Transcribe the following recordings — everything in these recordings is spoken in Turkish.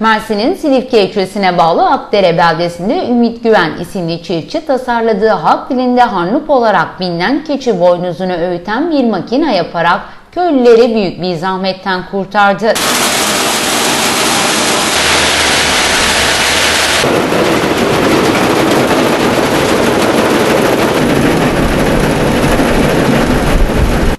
Mersin'in Silifke ilçesine bağlı Akdere beldesinde Ümit Güven isimli çiftçi tasarladığı halk dilinde harnup olarak bilinen keçi boynuzunu öğüten bir makine yaparak köylüleri büyük bir zahmetten kurtardı.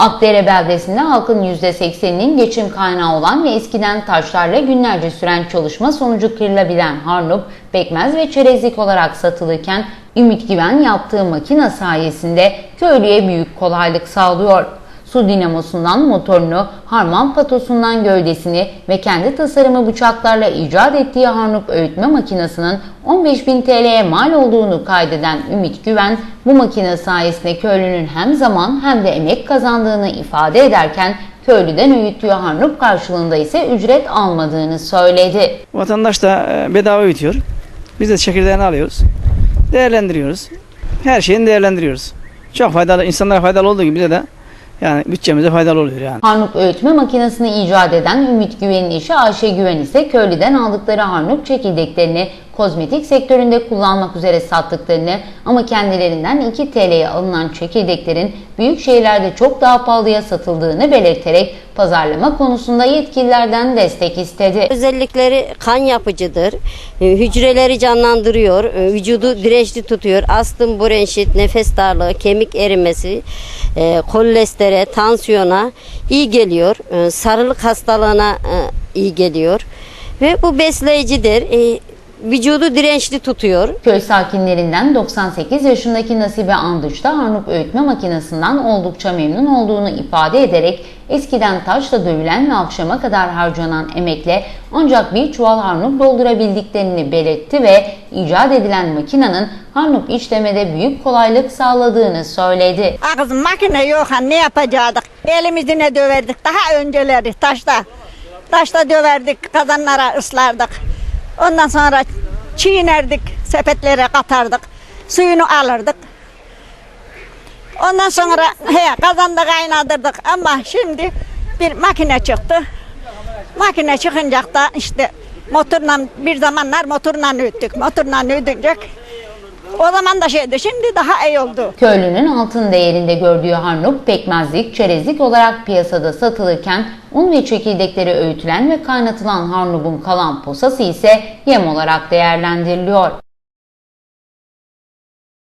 Akdere beldesinde halkın %80'inin geçim kaynağı olan ve eskiden taşlarla günlerce süren çalışma sonucu kırılabilen harnup, pekmez ve çerezlik olarak satılırken Ümit Güven yaptığı makine sayesinde köylüye büyük kolaylık sağlıyor. Su dinamosundan motorunu, harman patosundan gövdesini ve kendi tasarımı bıçaklarla icat ettiği harnup öğütme makinesinin 15.000 TL'ye mal olduğunu kaydeden Ümit Güven, bu makine sayesinde köylünün hem zaman hem de emek kazandığını ifade ederken köylüden öğüttüğü harnup karşılığında ise ücret almadığını söyledi. Vatandaş da e, bedava öğütüyor. Biz de çekirdeğini alıyoruz. Değerlendiriyoruz. Her şeyini değerlendiriyoruz. Çok faydalı, insanlara faydalı olduğu gibi bize de yani bütçemize faydalı oluyor yani. Harnup öğütme makinesini icat eden Ümit Güven'in eşi Ayşe Güven ise köylüden aldıkları harnup çekirdeklerini kozmetik sektöründe kullanmak üzere sattıklarını ama kendilerinden 2 TL'ye alınan çekirdeklerin büyük şehirlerde çok daha pahalıya satıldığını belirterek pazarlama konusunda yetkililerden destek istedi. Özellikleri kan yapıcıdır. e, Hücreleri canlandırıyor. e, Vücudu dirençli tutuyor. Astım, bronşit, nefes darlığı, kemik erimesi, e, kolestere, tansiyona iyi geliyor. Sarılık hastalığına iyi geliyor. Ve bu besleyicidir. Vücudu dirençli tutuyor. Köy sakinlerinden 98 yaşındaki Nasibe Andıç da harnup öğütme makinesinden oldukça memnun olduğunu ifade ederek eskiden taşla dövülen ve akşama kadar harcanan emekle ancak bir çuval harnup doldurabildiklerini belirtti ve icat edilen makinenin harnup işlemede büyük kolaylık sağladığını söyledi. Kızım makine yok ha ne yapacaktık? Elimizle döverdik daha önceleri taşta. Taşta döverdik kazanlara ıslardık. Ondan sonra çiğnerdik sepetlere katardık. Suyunu alırdık. Ondan sonra he, kazanda kaynatırdık ama şimdi bir makine çıktı. Makine çıkınca da işte motorla bir zamanlar motorla öttük. Motorla ödünce o zaman da şeydi şimdi daha iyi oldu. Köylünün altın değerinde gördüğü harnup pekmezlik, çerezlik olarak piyasada satılırken un ve çekirdekleri öğütülen ve kaynatılan harnubun kalan posası ise yem olarak değerlendiriliyor.